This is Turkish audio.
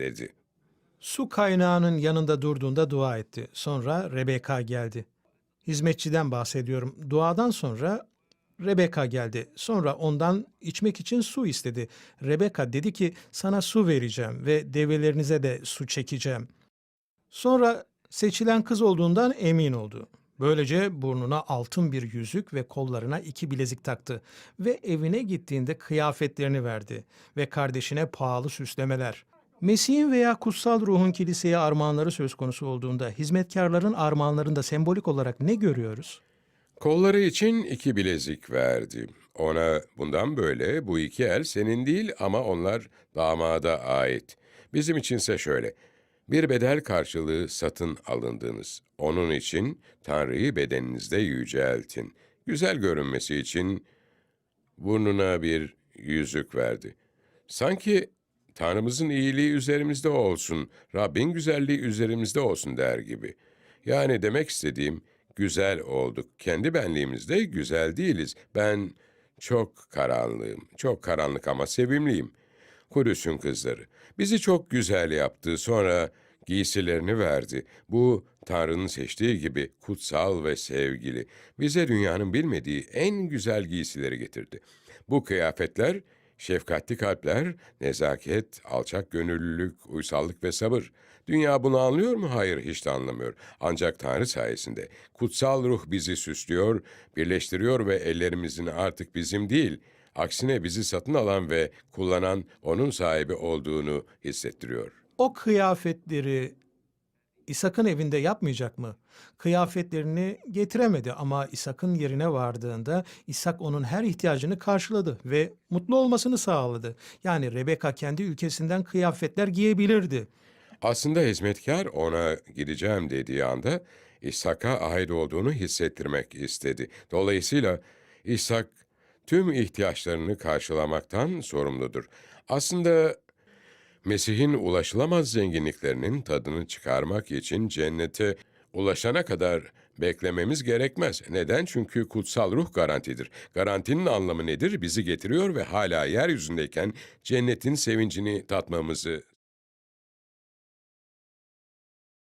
dedi. Su kaynağının yanında durduğunda dua etti. Sonra Rebeka geldi. Hizmetçiden bahsediyorum. Duadan sonra Rebeka geldi. Sonra ondan içmek için su istedi. Rebeka dedi ki sana su vereceğim ve develerinize de su çekeceğim. Sonra seçilen kız olduğundan emin oldu. Böylece burnuna altın bir yüzük ve kollarına iki bilezik taktı ve evine gittiğinde kıyafetlerini verdi ve kardeşine pahalı süslemeler. Mesih'in veya kutsal ruhun kiliseye armağanları söz konusu olduğunda hizmetkarların armağanlarında sembolik olarak ne görüyoruz? Kolları için iki bilezik verdi. Ona bundan böyle bu iki el senin değil ama onlar damada ait. Bizim içinse şöyle. Bir bedel karşılığı satın alındınız. Onun için Tanrı'yı bedeninizde yüceltin. Güzel görünmesi için burnuna bir yüzük verdi. Sanki Tanrımızın iyiliği üzerimizde olsun, Rabbin güzelliği üzerimizde olsun der gibi. Yani demek istediğim güzel olduk. Kendi benliğimizde güzel değiliz. Ben çok karanlığım, çok karanlık ama sevimliyim. Kudüs'ün kızları. Bizi çok güzel yaptı. Sonra giysilerini verdi. Bu Tanrı'nın seçtiği gibi kutsal ve sevgili. Bize dünyanın bilmediği en güzel giysileri getirdi. Bu kıyafetler şefkatli kalpler, nezaket, alçak gönüllülük, uysallık ve sabır. Dünya bunu anlıyor mu? Hayır, hiç de anlamıyor. Ancak Tanrı sayesinde kutsal ruh bizi süslüyor, birleştiriyor ve ellerimizin artık bizim değil, aksine bizi satın alan ve kullanan onun sahibi olduğunu hissettiriyor. O kıyafetleri İshak'ın evinde yapmayacak mı? Kıyafetlerini getiremedi ama İshak'ın yerine vardığında İshak onun her ihtiyacını karşıladı ve mutlu olmasını sağladı. Yani Rebeka kendi ülkesinden kıyafetler giyebilirdi. Aslında hizmetkar ona gideceğim dediği anda İshak'a ait olduğunu hissettirmek istedi. Dolayısıyla İshak tüm ihtiyaçlarını karşılamaktan sorumludur. Aslında Mesih'in ulaşılamaz zenginliklerinin tadını çıkarmak için cennete ulaşana kadar beklememiz gerekmez. Neden? Çünkü kutsal ruh garantidir. Garantinin anlamı nedir? Bizi getiriyor ve hala yeryüzündeyken cennetin sevincini tatmamızı